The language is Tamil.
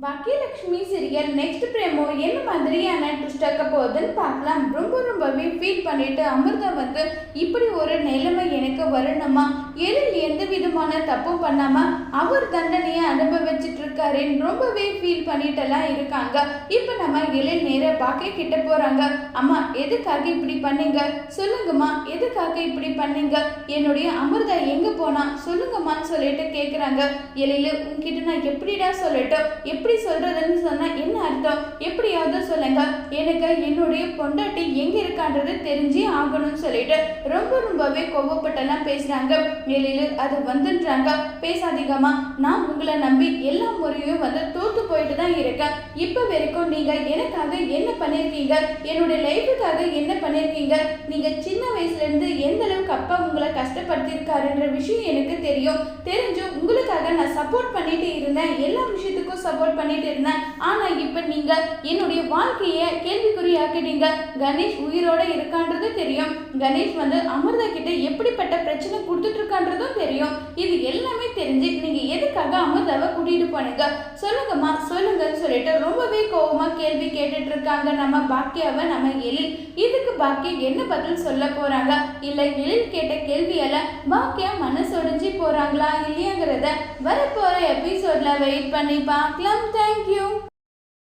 பாக்கியலட்சுமி சீரியல் நெக்ஸ்ட் பிரேமோ என்ன மாதிரியான ட்விஸ்ட் இருக்க போகுதுன்னு பார்க்கலாம். ரொம்ப ரொம்பவே ஃபீல் பண்ணிட்டு அமிர்தா வந்து இப்படி ஒரு நிலைமை எனக்கு வரணுமா? எழில் எந்த விதமான தப்பும் பண்ணாம அவர் தண்டனையை அனுபவிச்சுட்டு இருக்காருன்னு ரொம்பவே ஃபீல் பண்ணிட்டெல்லாம் இருக்காங்க. இப்போ நம்ம எழில் நேர பாக்கிய கிட்ட போறாங்க. அம்மா எதுக்காக இப்படி பண்ணீங்க? சொல்லுங்கம்மா எதுக்காக இப்படி பண்ணீங்க? என்னுடைய அமிர்தா எங்க போனா? சொல்லுங்கம்மான்னு சொல்லிட்டு கேட்குறாங்க எழில் உங்ககிட்ட நான் எப்படிடா சொல்லட்டும்? எப்படி சொல்றதுன்னு சொன்னால் என்ன அர்த்தம்? எப்படியாவது சொல்லுங்க. எனக்கு என்னுடைய பொண்டாட்டி எங்கே இருக்கான்றது தெரிஞ்சே ஆகணும்னு சொல்லிட்டு ரொம்ப ரொம்பவே கோவப்பட்டெல்லாம் பேசுகிறாங்க வெளியில் அது வந்துன்றாங்க. பேசாதீங்கம்மா. நான் உங்களை நம்பி எல்லா முறையும் வந்து தோற்று போயிட்டு தான் இருக்கேன். இப்போ வரைக்கும் நீங்கள் எனக்காக என்ன பண்ணியிருக்கீங்க என்னுடைய லைஃபுக்காக என்ன பண்ணியிருக்கீங்க நீங்கள் சின்ன வயசுலேருந்து எந்த அப்பா உங்களை கஷ்டப்படுத்தியிருக்காருன்ற விஷயம் எனக்கு தெரியும். தெரிஞ்சும் உங்களுக்காக நான் சப்போர்ட் பண்ணிட்டு இருந்தேன். எல்லா விஷயத்துக்கும் சப்போர்ட் பண்ணிட்டு இருந்தேன். ஆனால் இப்போ நீங்கள் என்னுடைய வாழ்க்கையை கேள்விக்குறியாக்கிட்டீங்க. கணேஷ் உயிரோட இருக்கான்றது தெரியும். கணேஷ் வந்து அமிர்தா கிட்ட எப்படிப்பட்ட பிரச்சனை கொடுத்துட்டு இருக்கான்றதும் தெரியும். இது எல்லாமே தெரிஞ்சு நீங்க எதுக்காக அமிர்தாவை கூட்டிட்டு போனீங்க. சொல்லுங்கம்மா சொல்லுங்கன்னு சொல்லிட்டு ரொம்பவே கோவமா கேள்வி கேட்டுட்டு இருக்காங்க நம்ம பாக்கியாவை நம்ம எழில். இதுக்கு பாக்கியா என்ன பதில் சொல்ல போறாங்க? இல்ல எழில் கேட்ட கேள்வியால பாக்கியா மனசொடிஞ்சு போறாங்களா இல்லையாங்கிறத வரப்போற எபிசோட்ல வெயிட் பண்ணி பார்க்கலாம். தேங்க்யூ